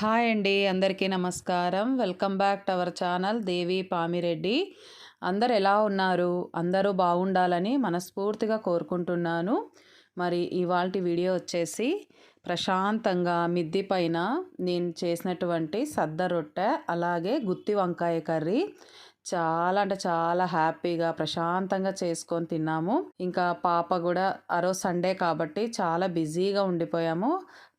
Hi అండి అందరికీ నమస్కారం. Welcome back to our channel Devi Pamireddy. అందరు ఎలా ఉన్నారు? అందరూ బాగుండాలని మనస్ఫూర్తిగా కోరుకుంటున్నాను. మరి ఇవాళ వీడియో వచ్చేసి ప్రశాంతంగా మిద్ది పైన నేను చేసినటువంటి సద్ద రొట్టె అలాగే గుత్తి వంకాయ కర్రీ. చాలా అంటే చాలా హ్యాపీగా ప్రశాంతంగా చేసుకొని తిన్నాము. ఇంకా పాప కూడా ఆ రోజు సండే కాబట్టి చాలా బిజీగా ఉండిపోయాము.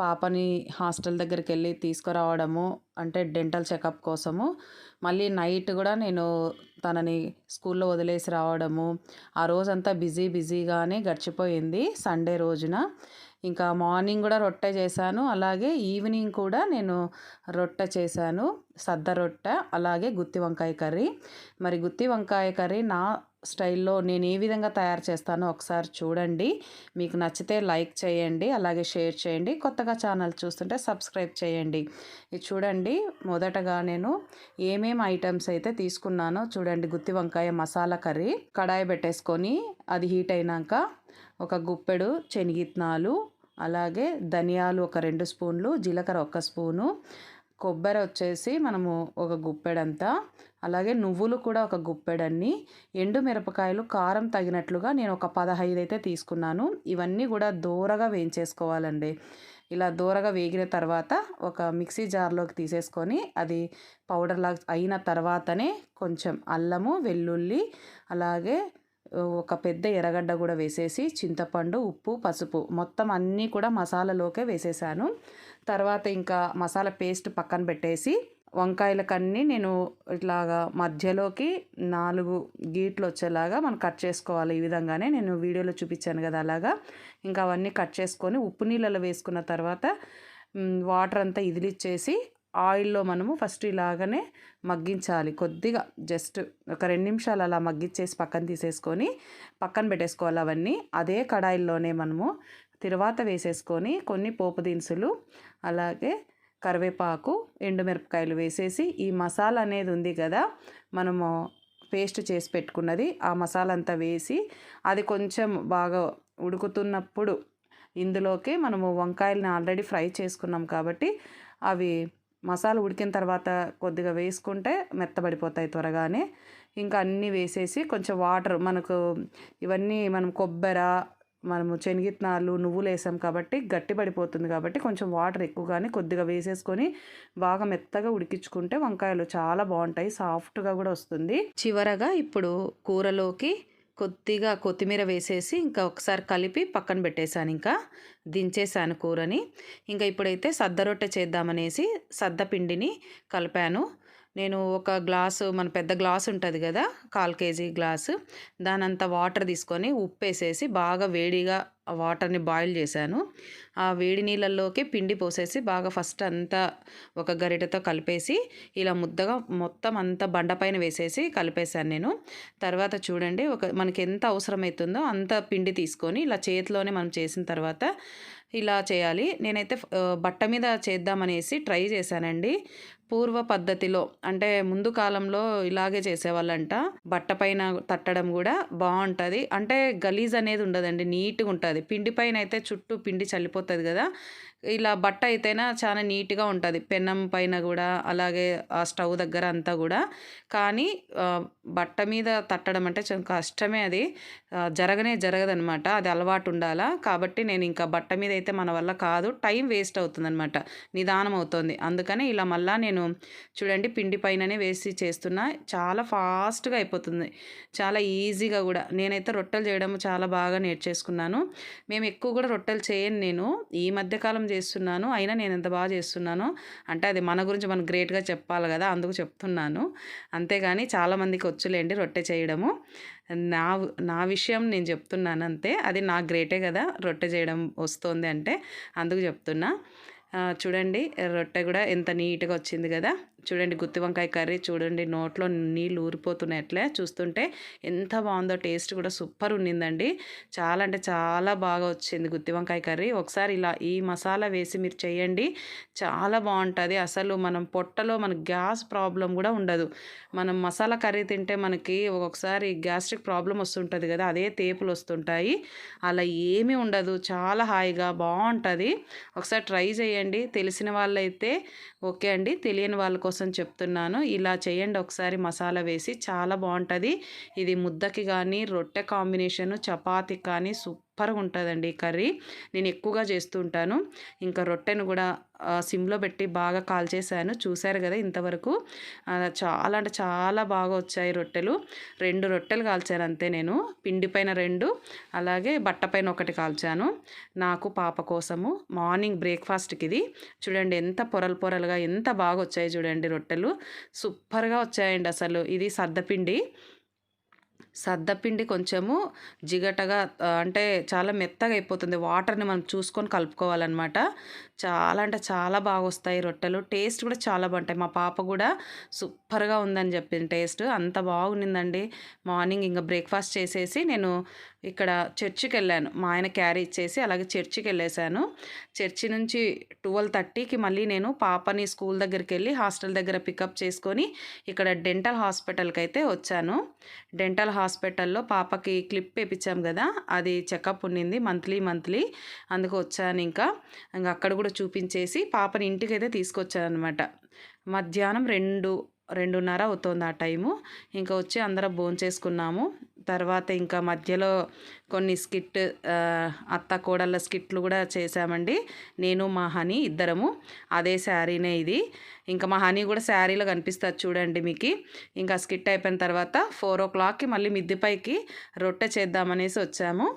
పాపని హాస్టల్ దగ్గరికి వెళ్ళి తీసుకురావడము అంటే డెంటల్ చెకప్ కోసము. మళ్ళీ నైట్ కూడా నేను తనని స్కూల్లో వదిలేసి రావడము. ఆ రోజంతా బిజీ బిజీగానే గడిచిపోయింది సండే రోజున. ఇంకా మార్నింగ్ కూడా రొట్టె చేశాను. అలాగే ఈవినింగ్ కూడా నేను రొట్టె చేశాను. సద్ద రొట్టె అలాగే గుత్తి వంకాయ కర్రీ. మరి గుత్తి వంకాయ కర్రీ నా స్టైల్లో నేను ఏ విధంగా తయారు చేస్తానో ఒకసారి చూడండి. మీకు నచ్చితే లైక్ చేయండి అలాగే షేర్ చేయండి. కొత్తగా ఛానల్ చూస్తుంటే సబ్స్క్రైబ్ చేయండి. ఇది చూడండి మొదటగా నేను ఏమేమి ఐటమ్స్ అయితే తీసుకున్నానో చూడండి. గుత్తి వంకాయ మసాలా కర్రీ కడాయి పెట్టేసుకొని అది హీట్ అయినాక ఒక గుప్పెడు శనగిత్నాలు అలాగే ధనియాలు ఒక రెండు స్పూన్లు జీలకర్ర ఒక స్పూను కొబ్బరి వచ్చేసి మనము ఒక గుప్పెడంతా అలాగే నువ్వులు కూడా ఒక గుప్పెడన్ని ఎండు మిరపకాయలు కారం తగినట్లుగా నేను ఒక పదహైదు అయితే తీసుకున్నాను. ఇవన్నీ కూడా దూరగా వేయించేసుకోవాలండి. ఇలా దూరగా వేగిన తర్వాత ఒక మిక్సీ జార్లోకి తీసేసుకొని అది పౌడర్ లాగా అయిన తర్వాతనే కొంచెం అల్లము వెల్లుల్లి అలాగే ఒక పెద్ద ఎర్రగడ్డ కూడా వేసేసి చింతపండు ఉప్పు పసుపు మొత్తం అన్నీ కూడా మసాలాలోకే వేసేసాను. తర్వాత ఇంకా మసాలా పేస్ట్ పక్కన పెట్టేసి వంకాయలకన్నీ నేను ఇట్లాగా మధ్యలోకి నాలుగు గీట్లు వచ్చేలాగా మనం కట్ చేసుకోవాలి. ఈ విధంగానే నేను వీడియోలో చూపించాను కదా అలాగా. ఇంకా అవన్నీ కట్ చేసుకొని ఉప్పు నీళ్ళలో వేసుకున్న తర్వాత వాటర్ అంతా ఇదిలిచ్చేసి ఆయిల్లో మనము ఫస్ట్ ఇలాగనే మగ్గించాలి. కొద్దిగా జస్ట్ ఒక రెండు నిమిషాలు అలా మగ్గించేసి పక్కన తీసేసుకొని పక్కన పెట్టేసుకోవాలి అవన్నీ. అదే కడాయిల్లోనే మనము తర్వాత వేసేసుకొని కొన్ని పోపు దినుసులు అలాగే కరివేపాకు ఎండుమిరపకాయలు వేసేసి ఈ మసాలా అనేది ఉంది కదా మనము పేస్ట్ చేసి పెట్టుకున్నది ఆ మసాలా అంతా వేసి అది కొంచెం బాగా ఉడుకుతున్నప్పుడు ఇందులోకి మనము వంకాయలని ఆల్రెడీ ఫ్రై చేసుకున్నాం కాబట్టి అవి మసాలా ఉడికిన తర్వాత కొద్దిగా వేసుకుంటే మెత్తబడిపోతాయి త్వరగానే. ఇంకా అన్నీ వేసేసి కొంచెం వాటర్ మనకు ఇవన్నీ మనం కొబ్బరి మనము శనగిత్నాలు నువ్వులు వేసాం కాబట్టి గట్టి పడిపోతుంది కాబట్టి కొంచెం వాటర్ ఎక్కువగానే కొద్దిగా వేసేసుకొని బాగా మెత్తగా ఉడికించుకుంటే వంకాయలు చాలా బాగుంటాయి సాఫ్ట్గా కూడా వస్తుంది. చివరగా ఇప్పుడు కూరలోకి కొద్దిగా కొత్తిమీర వేసేసి ఇంకా ఒకసారి కలిపి పక్కన పెట్టేశాను ఇంకా. దించేసాను కూరని. ఇంకా ఇప్పుడైతే సద్ద రొట్టె చేద్దామనేసి సద్ద పిండిని కలిపాను. నేను ఒక గ్లాసు మన పెద్ద గ్లాస్ ఉంటుంది కదా కాల్ కేజీ గ్లాసు. దానంత వాటర్ తీసుకొని ఉప్పు వేసేసి బాగా వేడిగా వాటర్ని బాయిల్ చేశాను. ఆ వేడి నీళ్ళల్లోకి పిండి పోసేసి బాగా ఫస్ట్ అంతా ఒక గరిటతో కలిపేసి ఇలా ముద్దగా మొత్తం అంతా బండపైన వేసేసి కలిపేశాను నేను. తర్వాత చూడండి ఒక మనకి ఎంత అవసరమవుతుందో అంత పిండి తీసుకొని ఇలా చేతిలోనే మనం చేసిన తర్వాత ఇలా చేయాలి. నేనైతే బట్ట మీద చేద్దామనేసి ట్రై చేశానండి. పూర్వ పద్ధతిలో అంటే ముందు కాలంలో ఇలాగే చేసేవాళ్ళంట. బట్ట పైన తట్టడం కూడా బాగుంటుంది అంటే గలీజ్ అనేది ఉండదండి నీట్గా ఉంటుంది. పిండి పైన అయితే చుట్టూ పిండి చల్లిపోతుంది కదా. ఇలా బట్ట అయితేనా చాలా నీట్గా ఉంటుంది. పెన్నం పైన కూడా అలాగే ఆ స్టవ్ దగ్గర అంతా కూడా. కానీ బట్ట మీద తట్టడం అంటే కష్టమే అది. జరగనే జరగదనమాట అది అలవాటు ఉండాలా? కాబట్టి నేను ఇంకా బట్ట మీద అయితే మన వల్ల కాదు. టైం వేస్ట్ అవుతుందనమాట నిదానం అవుతుంది. అందుకని ఇలా మళ్ళీ నేను చూడండి పిండి పైననే వేసి చేస్తున్నా. చాలా ఫాస్ట్గా అయిపోతుంది. చాలా ఈజీగా కూడా. నేనైతే రొట్టెలు చేయడం చాలా బాగా నేర్చేసుకున్నాను. మేము ఎక్కువ కూడా రొట్టెలు చేయను నేను. ఈ మధ్యకాలం చేస్తున్నాను. అయినా నేను ఎంత బాగా చేస్తున్నాను అంటే అది మన గురించి మనం గ్రేట్గా చెప్పాలి కదా అందుకు చెప్తున్నాను. అంతేగాని చాలామందికి వచ్చులేండి రొట్టె చేయడము. నా నా విషయం నేను చెప్తున్నాను అంతే. అది నా గ్రేటే కదా రొట్టె చేయడం వస్తుంది అంటే అందుకు చెప్తున్నా. చూడండి రొట్టె కూడా ఎంత నీట్గా వచ్చింది కదా. చూడండి గుత్తి వంకాయ కర్రీ చూడండి నోట్లో నీళ్ళు ఊరిపోతున్నాయి అట్లే. చూస్తుంటే ఎంత బాగుందో టేస్ట్ కూడా సూపర్ ఉండిందండి. చాలా అంటే చాలా బాగా వచ్చింది గుత్తి వంకాయ కర్రీ. ఒకసారి ఇలా ఈ మసాలా వేసి మీరు చేయండి. చాలా బాగుంటుంది. అసలు మనం పొట్టలో మన గ్యాస్ ప్రాబ్లం కూడా ఉండదు. మనం మసాలా కర్రీ తింటే మనకి ఒక్కొక్కసారి గ్యాస్ట్రిక్ ప్రాబ్లం వస్తుంటుంది కదా అదే తేపులు వస్తుంటాయి. అలా ఏమీ ఉండదు. చాలా హాయిగా బాగుంటుంది. ఒకసారి ట్రై చేయండి. తెలిసిన వాళ్ళైతే ఓకే అండి. తెలియని వాళ్ళ కోసం చెప్తున్నాను. ఇలా చేయండి. ఒకసారి మసాలా వేసి చాలా బాగుంటుంది. ఇది ముద్దకి కానీ రొట్టె కాంబినేషను చపాతి కానీ సూప్ సూపర్గా ఉంటుందండి కర్రీ. నేను ఎక్కువగా చేస్తూ ఉంటాను ఇంకా రొట్టెను కూడా సిమ్లో పెట్టి బాగా కాల్చేసాను చూశారు కదా ఇంతవరకు. చాలా అంటే చాలా బాగా వచ్చాయి రొట్టెలు. రెండు రొట్టెలు కాల్చాను అంతే నేను. పిండి పైన రెండు అలాగే బట్ట పైన ఒకటి కాల్చాను. నాకు పాప కోసము. మార్నింగ్ బ్రేక్ఫాస్ట్కి ఇది చూడండి ఎంత పొరలు పొరలుగా ఎంత బాగా వచ్చాయి చూడండి రొట్టెలు. సూపర్గా వచ్చాయండి అసలు. ఇది సద్దపిండి. సద్దపిండి కొంచెము జిగటగా అంటే చాలా మెత్తగా అయిపోతుంది. వాటర్ని మనం చూసుకొని కలుపుకోవాలన్నమాట. చాలా అంటే చాలా బాగా వస్తాయి రొట్టెలు. టేస్ట్ కూడా చాలా బాగుంటాయి. మా పాప కూడా సూపర్గా ఉందని చెప్పింది టేస్ట్. అంత బాగుండిందండి. మార్నింగ్ ఇంకా బ్రేక్ఫాస్ట్ చేసేసి నేను ఇక్కడ చర్చికి వెళ్ళాను మా ఆయన క్యారీ ఇచ్చేసి అలాగే చర్చికి వెళ్ళేసాను చర్చి నుంచి ట్వెల్వ్ థర్టీకి మళ్ళీ నేను పాపని స్కూల్ దగ్గరికి వెళ్ళి హాస్టల్ దగ్గర పికప్ చేసుకొని ఇక్కడ డెంటల్ హాస్పిటల్కి అయితే వచ్చాను. డెంటల్ హాస్పిటల్లో పాపకి క్లిప్ వేయించాం కదా అది చెకప్ ఉండింది మంత్లీ మంత్లీ. అందుకు వచ్చాను ఇంకా. ఇంకా అక్కడ కూడా చూపించేసి పాపని ఇంటికి అయితే తీసుకొచ్చాను అనమాట మధ్యాహ్నం రెండు రెండున్నర అవుతుంది ఆ టైము. ఇంకా వచ్చి అందరం భోంచేసుకున్నాము. తర్వాత ఇంకా మధ్యలో కొన్ని స్కిట్ అత్త కోడళ్ళ స్కిట్లు కూడా చేసామండి నేను మా హనీ ఇద్దరము. అదే శారీనే ఇది. ఇంకా మా హనీ కూడా శారీలో కనిపిస్తుంది చూడండి మీకు. ఇంకా స్కిట్ అయిపోయిన తర్వాత ఫోర్ ఓ క్లాక్కి మళ్ళీ మిద్దిపైకి రొట్టె చేద్దామనేసి వచ్చాము.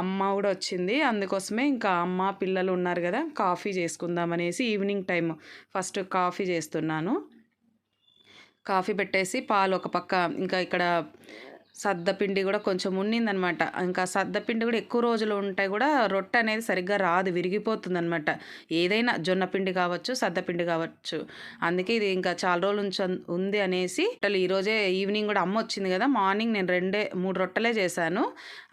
అమ్మ కూడా వచ్చింది. అందుకోసమే ఇంకా అమ్మ పిల్లలు ఉన్నారు కదా కాఫీ చేసుకుందామనేసి ఈవినింగ్ టైం ఫస్ట్ కాఫీ చేస్తున్నాను. కాఫీ పెట్టేసి పాలు ఒక పక్క ఇంకా ఇక్కడ సద్దపిండి కూడా కొంచెం ఉన్నిందనమాట. ఇంకా సద్దపిండి కూడా ఎక్కువ రోజులు ఉంటే కూడా రొట్టె అనేది సరిగ్గా రాదు విరిగిపోతుందనమాట. ఏదైనా జొన్న పిండి కావచ్చు సద్దపిండి కావచ్చు. అందుకే ఇది ఇంకా చాలా రోజుల నుంచి ఉంది అనేసి ఈరోజే ఈవినింగ్ కూడా అమ్మ వచ్చింది కదా మార్నింగ్ నేను రెండే మూడు రొట్టెలే చేశాను.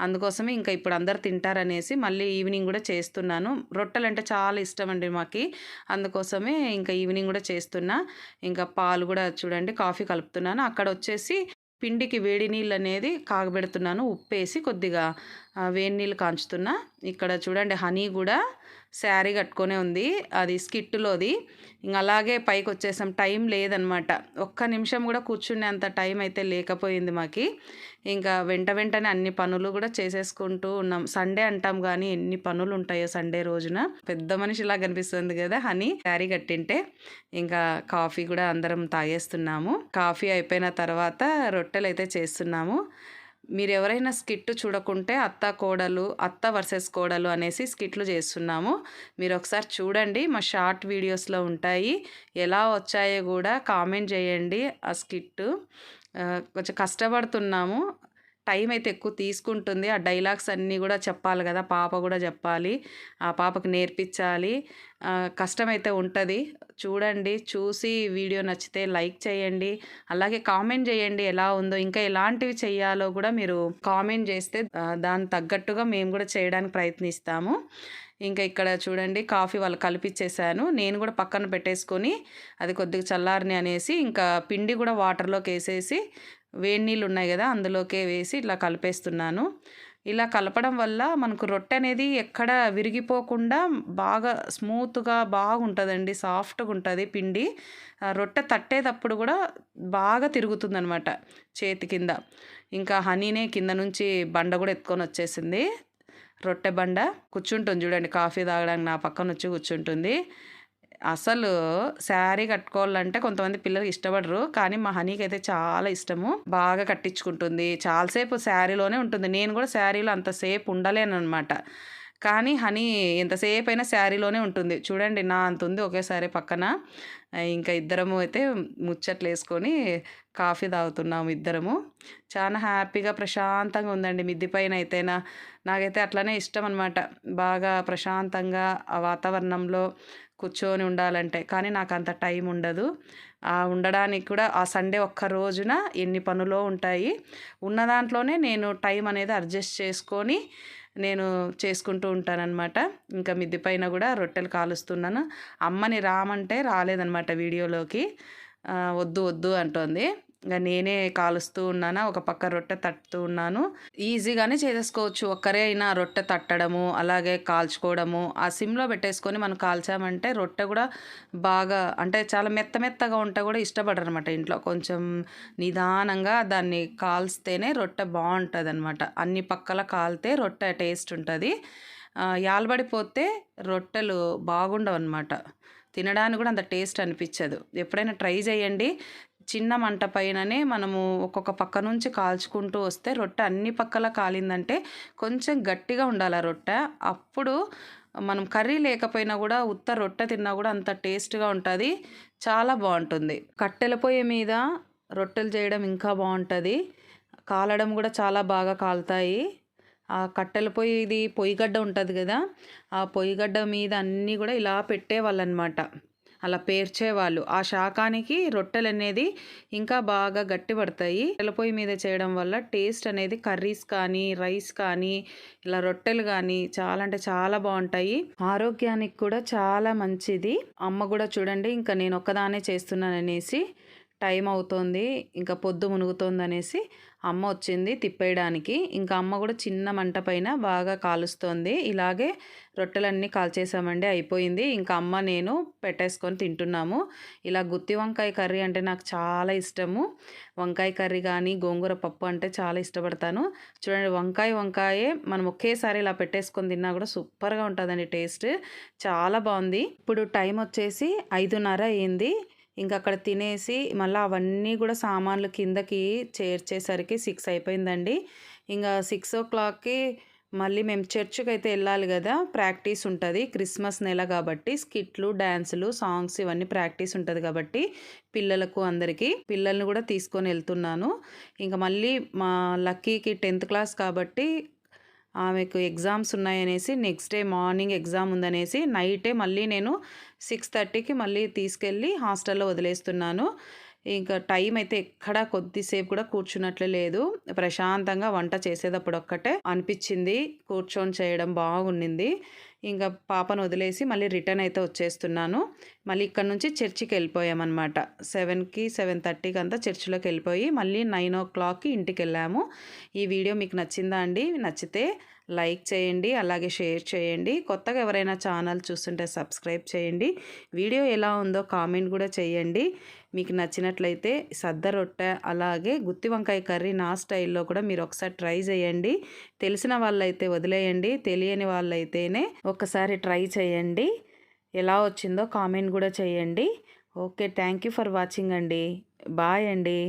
అందుకోసమే ఇంకా ఇప్పుడు అందరు తింటారనేసి మళ్ళీ ఈవినింగ్ కూడా చేస్తున్నాను. రొట్టెలు అంటే చాలా ఇష్టం అండి మాకు. అందుకోసమే ఇంకా ఈవినింగ్ కూడా చేస్తున్నా. ఇంకా పాలు కూడా చూడండి కాఫీ కలుపుతున్నాను. అక్కడ వచ్చేసి పిండికి వేడి నీళ్ళు అనేది కాగబెడుతున్నాను. ఉప్పేసి కొద్దిగా వేడి నీళ్ళు కాంచుతున్నా. ఇక్కడ చూడండి హనీ కూడా శారీ కట్టుకొనే ఉంది. అది స్కిట్టులోది. ఇంకా అలాగే పైకి వచ్చేసాం టైం లేదనమాట. ఒక్క నిమిషం కూడా కూర్చునేంత టైం అయితే లేకపోయింది మాకి. ఇంకా వెంట వెంటనే అన్ని పనులు కూడా చేసేసుకుంటూ ఉన్నాం. సండే అంటాం కానీ ఎన్ని పనులు ఉంటాయో సండే రోజున. పెద్ద మనిషిలా కనిపిస్తుంది కదా హనీ. శారీ కట్టింటే ఇంకా కాఫీ కూడా అందరం తాగేస్తున్నాము. కాఫీ అయిపోయిన తర్వాత రొట్టెలు అయితే చేస్తున్నాము. మీరు ఎవరైనా స్కిట్ చూడకుంటే అత్త కోడలు అత్త వర్సెస్ కోడలు అనేసి స్కిట్లు చేస్తున్నాము. మీరు ఒకసారి చూడండి మా షార్ట్ వీడియోస్లో ఉంటాయి. ఎలా వచ్చాయో కూడా కామెంట్ చేయండి ఆ స్కిట్ కొంచెం కష్టపడుతున్నాము. టైం అయితే ఎక్కువ తీసుకుంటుంది. ఆ డైలాగ్స్ అన్నీ కూడా చెప్పాలి కదా పాప కూడా చెప్పాలి. ఆ పాపకు నేర్పించాలి. కష్టమైతే ఉంటుంది. చూడండి చూసి వీడియో నచ్చితే లైక్ చేయండి. అలాగే కామెంట్ చేయండి ఎలా ఉందో ఇంకా ఎలాంటివి చేయాలో కూడా మీరు కామెంట్ చేస్తే దాని తగ్గట్టుగా మేము కూడా చేయడానికి ప్రయత్నిస్తాము. ఇంకా ఇక్కడ చూడండి కాఫీ వాళ్ళు కలిపిచ్చేసాను. నేను కూడా పక్కన పెట్టేసుకొని అది కొద్దిగా చల్లారని అనేసి ఇంకా పిండి కూడా వాటర్లోకి వేసేసి వేడి నీళ్ళు ఉన్నాయి కదా అందులోకే వేసి ఇట్లా కలిపేస్తున్నాను. ఇలా కలపడం వల్ల మనకు రొట్టె అనేది ఎక్కడ విరిగిపోకుండా బాగా స్మూత్గా బాగుంటుందండి సాఫ్ట్గా ఉంటుంది పిండి. రొట్టె తట్టేటప్పుడు కూడా బాగా తిరుగుతుందనమాట చేతి కింద. ఇంకా హనీనే కింద నుంచి బండ కూడా ఎత్తుకొని వచ్చేసింది. రొట్టె బండ కూర్చుంటుంది చూడండి కాఫీ తాగడానికి నా పక్కన వచ్చి కూర్చుంటుంది. అసలు శారీ కట్టుకోవాలంటే కొంతమంది పిల్లలు ఇష్టపడరు. కానీ మా హనీకి అయితే చాలా ఇష్టము. బాగా కట్టించుకుంటుంది. చాలాసేపు శారీలోనే ఉంటుంది. నేను కూడా శారీలో అంతసేపు ఉండలేను అనమాట కానీ హనీ ఎంతసేపు అయినా శారీలోనే ఉంటుంది. చూడండి నా అంత ఉంది ఒకేసారి పక్కన. ఇంకా ఇద్దరము అయితే ముచ్చట్లు వేసుకొని కాఫీ తాగుతున్నాము ఇద్దరము. చాలా హ్యాపీగా ప్రశాంతంగా ఉందండి మిద్ది పైన అయితేనా. నాకైతే అట్లనే ఇష్టం అనమాట బాగా ప్రశాంతంగా ఆ వాతావరణంలో కూర్చొని ఉండాలంటే. కానీ నాకు అంత టైం ఉండదు. ఆ ఉండడానికి కూడా ఆ సండే ఒక్క రోజున ఎన్ని పనులో ఉంటాయి ఉన్న దాంట్లోనే నేను టైం అనేది అడ్జస్ట్ చేసుకొని నేను చేసుకుంటూ ఉంటానన్నమాట. ఇంకా మిద్ది పైన కూడా రొట్టెలు కాలుస్తున్నాను. అమ్మని రామంటే రాలేదనమాట వీడియోలోకి. వద్దు వద్దు అంటోంది. ఇంకా నేనే కాలుస్తూ ఉన్నాను ఒక పక్క రొట్టె తట్టుతూ ఉన్నాను. ఈజీగానే చేసేసుకోవచ్చు. ఒక్కరే అయినా రొట్టె తట్టడము అలాగే కాల్చుకోవడము ఆ సిమ్లో పెట్టేసుకొని మనం కాల్చామంటే రొట్టె కూడా బాగా అంటే చాలా మెత్త మెత్తగా ఉంటే కూడా ఇష్టపడరు అనమాట ఇంట్లో. కొంచెం నిదానంగా దాన్ని కాల్స్తేనే రొట్టె బాగుంటుంది అనమాట అన్ని పక్కల కాలితే రొట్టె టేస్ట్ ఉంటుంది. యాలబడిపోతే రొట్టెలు బాగుండవు అనమాట తినడానికి కూడా అంత టేస్ట్ అనిపించదు. ఎప్పుడైనా ట్రై చేయండి. చిన్న మంట పైననే మనము ఒక్కొక్క పక్క నుంచి కాల్చుకుంటూ వస్తే రొట్టె అన్ని పక్కల కాలిందంటే కొంచెం గట్టిగా ఉండాలి ఆ రొట్టె. అప్పుడు మనం కర్రీ లేకపోయినా కూడా ఉత్త రొట్టె తిన్నా కూడా అంత టేస్ట్గా ఉంటుంది. చాలా బాగుంటుంది. కట్టెల పొయ్యి మీద రొట్టెలు చేయడం ఇంకా బాగుంటుంది. కాలడం కూడా చాలా బాగా కాలుతాయి. ఆ కట్టెల పొయ్యి ఇది పొయ్యిగడ్డ ఉంటుంది కదా ఆ పొయ్యిగడ్డ మీద అన్నీ కూడా ఇలా పెట్టేవాళ్ళు అనమాట అలా పేర్చేవాళ్ళు. ఆ శాకానికి రొట్టెలు అనేది ఇంకా బాగా గట్టి పడతాయి పొయ్యి మీద చేయడం వల్ల టేస్ట్ అనేది కర్రీస్ కానీ రైస్ కానీ ఇలా రొట్టెలు కానీ చాలా అంటే చాలా బాగుంటాయి. ఆరోగ్యానికి కూడా చాలా మంచిది. అమ్మ కూడా చూడండి ఇంకా నేను ఒక్కదానే చేస్తున్నాను అనేసి టైం అవుతోంది ఇంకా పొద్దు మునుగుతోంది అనేసి అమ్మ వచ్చింది తిప్పేయడానికి. ఇంకా అమ్మ కూడా చిన్న మంట పైన బాగా కాలుస్తోంది. ఇలాగే రొట్టెలన్నీ కాల్చేసామండి అయిపోయింది. ఇంకా అమ్మ నేను పెట్టేసుకొని తింటున్నాము. ఇలా గుత్తి వంకాయ కర్రీ అంటే నాకు చాలా ఇష్టము. వంకాయ కర్రీ కానీ గోంగూర పప్పు అంటే చాలా ఇష్టపడతాను. చూడండి వంకాయ వంకాయే మనం ఒకేసారి ఇలా పెట్టేసుకొని తిన్నా కూడా సూపర్గా ఉంటుందండి టేస్ట్. చాలా బాగుంది. ఇప్పుడు టైం వచ్చేసి ఐదున్నర అయింది. ఇంకా అక్కడ తినేసి మళ్ళీ అవన్నీ కూడా సామాన్లు కిందకి చేర్చేసరికి సిక్స్ అయిపోయిందండి. ఇంకా సిక్స్ ఓ క్లాక్కి మళ్ళీ మేము చర్చ్కి అయితే వెళ్ళాలి కదా ప్రాక్టీస్ ఉంటుంది. క్రిస్మస్ నెల కాబట్టి స్కిట్లు డ్యాన్సులు సాంగ్స్ ఇవన్నీ ప్రాక్టీస్ ఉంటుంది కాబట్టి పిల్లలకు అందరికీ పిల్లల్ని కూడా తీసుకొని వెళ్తున్నాను. ఇంకా మళ్ళీ మా లక్కీకి టెన్త్ క్లాస్ కాబట్టి ఆమెకు ఎగ్జామ్స్ ఉన్నాయనేసి నెక్స్ట్ డే మార్నింగ్ ఎగ్జామ్ ఉందనేసి నైటే మళ్ళీ నేను సిక్స్ థర్టీకి మళ్ళీ తీసుకెళ్ళి హాస్టల్లో వదిలేస్తున్నాను. ఇంకా టైం అయితే ఎక్కడా కొద్దిసేపు కూడా కూర్చున్నట్లు లేదు. ప్రశాంతంగా వంట చేసేటప్పుడు ఒక్కటే అనిపించింది. కూర్చొని చేయడం బాగుండింది. ఇంకా పాపను వదిలేసి మళ్ళీ రిటర్న్ అయితే వచ్చేస్తున్నాను. మళ్ళీ ఇక్కడ నుంచి చర్చికి వెళ్ళిపోయామన్నమాట. సెవెన్కి సెవెన్ థర్టీకి అంతా చర్చిలోకి వెళ్ళిపోయి మళ్ళీ నైన్ ఓ క్లాక్కి ఇంటికి వెళ్ళాము. ఈ వీడియో మీకు నచ్చిందా అండి? నచ్చితే లైక్ చేయండి అలాగే షేర్ చేయండి. కొత్తగా ఎవరైనా ఛానల్ చూస్తుంటే సబ్స్క్రైబ్ చేయండి. వీడియో ఎలా ఉందో కామెంట్ కూడా చేయండి. మీకు నచ్చినట్లయితే సద్ద రొట్టె అలాగే గుత్తి వంకాయ కర్రీ నా స్టైల్లో కూడా మీరు ఒకసారి ట్రై చేయండి. తెలిసిన వాళ్ళైతే వదిలేయండి. తెలియని వాళ్ళైతేనే ఒకసారి ట్రై చేయండి. ఎలా వచ్చిందో కామెంట్ కూడా చేయండి. Okay thank you for watching అండి. బాయ్ అండి.